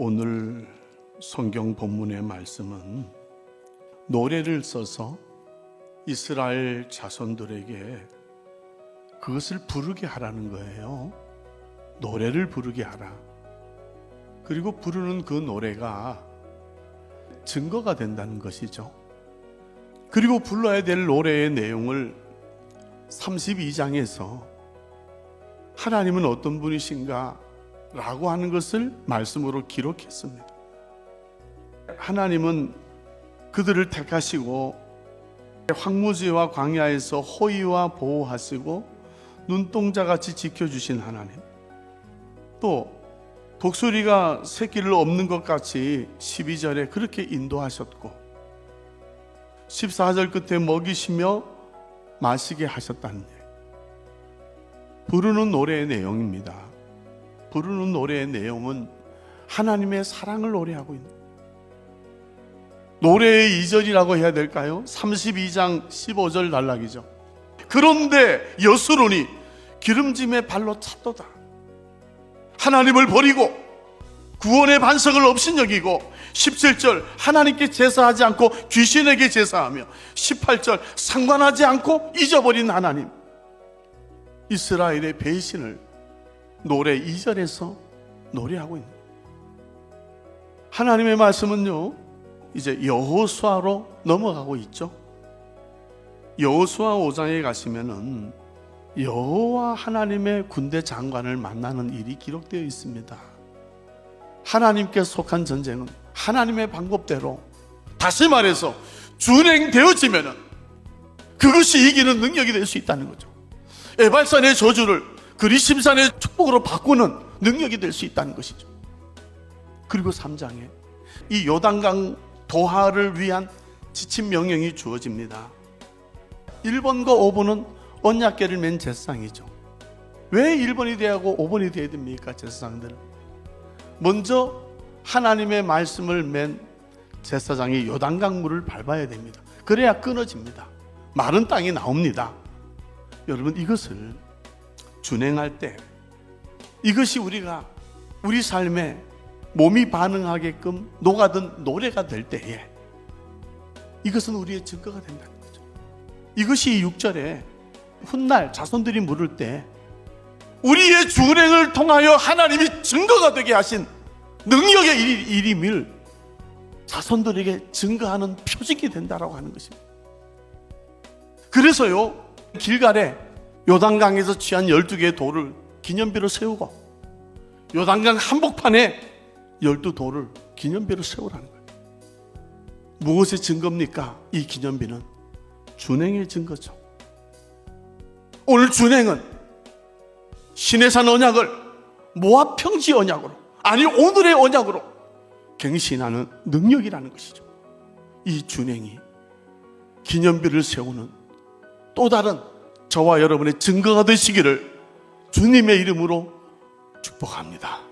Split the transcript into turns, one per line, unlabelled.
오늘 성경 본문의 말씀은 노래를 써서 이스라엘 자손들에게 그것을 부르게 하라는 거예요. 노래를 부르게 하라. 그리고 부르는 그 노래가 증거가 된다는 것이죠. 그리고 불러야 될 노래의 내용을 32장에서 하나님은 어떤 분이신가 라고 하는 것을 말씀으로 기록했습니다. 하나님은 그들을 택하시고 황무지와 광야에서 호의와 보호하시고 눈동자 같이 지켜주신 하나님. 또 독수리가 새끼를 없는 것 같이 12절에 그렇게 인도하셨고 14절 끝에 먹이시며 마시게 하셨다는 일. 부르는 노래의 내용입니다. 부르는 노래의 내용은 하나님의 사랑을 노래하고 있는 노래의 2절이라고 해야 될까요? 32장 15절 단락이죠. 그런데 여수론이 기름짐의 발로 찼도다. 하나님을 버리고 구원의 반석을 업신여기고 17절 하나님께 제사하지 않고 귀신에게 제사하며 18절 상관하지 않고 잊어버린 하나님 이스라엘의 배신을 노래 2절에서 노래하고 있는 하나님의 말씀은요 이제 여호수아로 넘어가고 있죠 여호수아 5장에 가시면은 여호와 하나님의 군대 장관을 만나는 일이 기록되어 있습니다. 하나님께 속한 전쟁은 하나님의 방법대로 다시 말해서 준행되어지면은 그것이 이기는 능력이 될 수 있다는 거죠. 에발산의 저주를 그리심산의 축복으로 바꾸는 능력이 될 수 있다는 것이죠. 그리고 3장에 이 요단강 도하를 위한 지침 명령이 주어집니다. 1번과 5번은 언약계를 맨 제사상이죠. 왜 1번이 돼야 하고 5번이 돼야 됩니까? 제사상들은. 먼저 하나님의 말씀을 맨 제사장이 요단강 물을 밟아야 됩니다. 그래야 끊어집니다. 마른 땅이 나옵니다. 여러분 이것을 준행할 때 이것이 우리가 우리 삶에 몸이 반응하게끔 녹아든 노래가 될 때에 이것은 우리의 증거가 된다는 거죠. 이것이 6절에 훗날 자손들이 물을 때 우리의 준행을 통하여 하나님이 증거가 되게 하신 능력의 일- 일임을 자손들에게 증거하는 표징이 된다라고 하는 것입니다. 그래서요 길갈에 요단강에서 취한 12개의 돌을 기념비로 세우고 요단강 한복판에 12돌을 기념비로 세우라는 거예요. 무엇의 증거입니까? 이 기념비는 준행의 증거죠. 오늘 준행은 신해산 언약을 모압 평지 언약으로 아니 오늘의 언약으로 갱신하는 능력이라는 것이죠. 이 준행이 기념비를 세우는 또 다른 저와 여러분의 증거가 되시기를 주님의 이름으로 축복합니다.